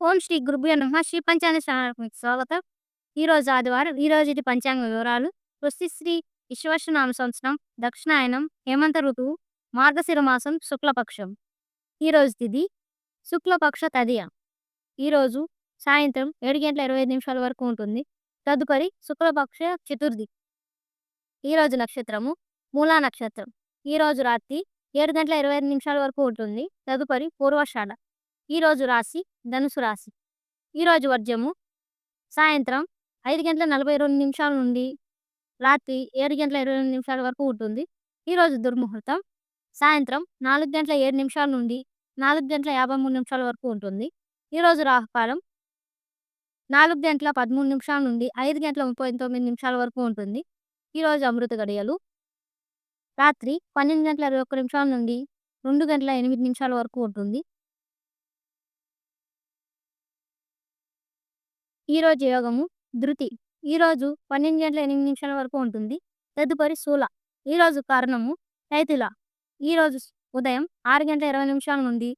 ఓం శ్రీ గురుభ్యో నమ. శ్రీ పంచాంగ శ్రావణకు స్వాగతం ఈరోజు ఆదివారం ఈ రోజు ఇది పంచాంగ వివరాలు. వృష్టి శ్రీ విశ్వశ్వనామ సంవత్సరం దక్షిణాయనం హేమంత ఋతువు మార్గశిర మాసం శుక్లపక్షం. ఈరోజు తిది శుక్లపక్ష తదియ. ఈరోజు సాయంత్రం ఏడు గంటల ఇరవై ఐదు నిమిషాల వరకు ఉంటుంది. తదుపరి శుక్లపక్ష చతుర్థి. ఈరోజు నక్షత్రము మూలా నక్షత్రం. ఈరోజు రాత్రి ఏడు గంటల ఇరవై ఐదు నిమిషాల వరకు ఉంటుంది. తదుపరి పూర్వషాఢ ఈరోజు రాశి ధనుసు రాశి. ఈరోజు వర్జము సాయంత్రం ఐదు గంటల నలభై రెండు నిమిషాల నుండి రాత్రి ఏడు గంటల ఇరవై రెండు నిమిషాల వరకు ఉంటుంది. ఈరోజు దుర్ముహూర్తం సాయంత్రం నాలుగు గంటల ఏడు నిమిషాల నుండి నాలుగు గంటల యాభై మూడు నిమిషాల వరకు ఉంటుంది. ఈరోజు రాహుకాలం నాలుగు గంటల పదమూడు నిమిషాల నుండి ఐదు గంటల ముప్పై తొమ్మిది నిమిషాల వరకు ఉంటుంది. ఈరోజు అమృత గడియలు రాత్రి పన్నెండు గంటల ఇరవై ఒక్క నిమిషాల నుండి రెండు గంటల ఎనిమిది నిమిషాల వరకు ఉంటుంది. ఈరోజు యోగము ధృతి. ఈరోజు పన్నెండు గంటల ఎనిమిది నిమిషాల వరకు ఉంటుంది. తదుపరి శూల ఈరోజు కారణము రైతుల ఈరోజు ఉదయం ఆరు గంటల ఇరవై నిమిషాల నుండి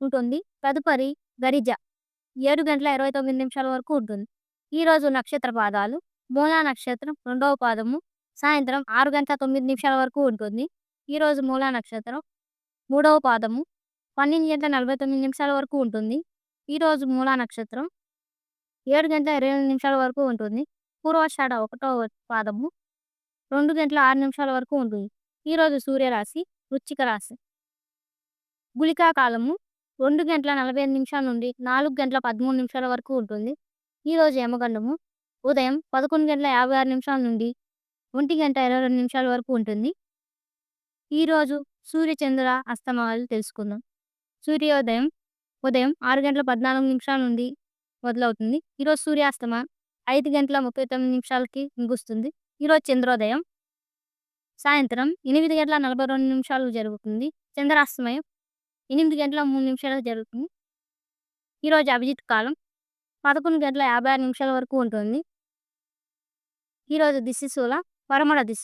ఉంటుంది. తదుపరి గరిజ. ఏడు గంటల ఇరవై తొమ్మిది నిమిషాల వరకు ఉంటుంది. ఈరోజు నక్షత్ర పాదాలు. మూలా నక్షత్రం రెండవ పాదము సాయంత్రం ఆరు గంటల తొమ్మిది నిమిషాల వరకు ఉంటుంది. ఈరోజు మూలా నక్షత్రం మూడవ పాదము పన్నెండు గంటల నలభై తొమ్మిది నిమిషాల వరకు ఉంటుంది. ఈరోజు మూలా నక్షత్రం ఏడు గంటల ఇరవై ఎనిమిది నిమిషాల వరకు ఉంటుంది. పూర్వాషాఢ ఒకటో పాదము రెండు గంటల ఆరు నిమిషాల వరకు ఉంటుంది. ఈరోజు సూర్యరాశి వృచ్చిక రాశి. గుళికా కాలము రెండు గంటల నలభై ఐదు నిమిషాల నుండి నాలుగు గంటల పదమూడు నిమిషాల వరకు ఉంటుంది. ఈరోజు యమగండము ఉదయం పదకొండు గంటల యాభై ఆరు నిమిషాల నుండి ఒంటి గంట ఇరవై రెండు నిమిషాల వరకు ఉంటుంది. ఈరోజు సూర్యచంద్ర అస్తమాలు తెలుసుకుందాం. సూర్యోదయం ఉదయం ఆరు గంటల పద్నాలుగు నిమిషాల నుండి మొదలవుతుంది. ఈరోజు సూర్యాస్తమ? ఐదు గంటల ముప్పై తొమ్మిది నిమిషాలకి ముగుస్తుంది. ఈరోజు చంద్రోదయం. సాయంత్రం ఎనిమిది గంటల నలభై రెండు నిమిషాలు జరుగుతుంది. చంద్రాస్తమయం ఎనిమిది గంటల మూడు నిమిషాలు జరుగుతుంది. ఈరోజు అభిజిత్ కాలం పదకొండు గంటల యాభై ఆరు నిమిషాల వరకు ఉంటుంది. ఈరోజు దిశ శూల పరమడ దిశ.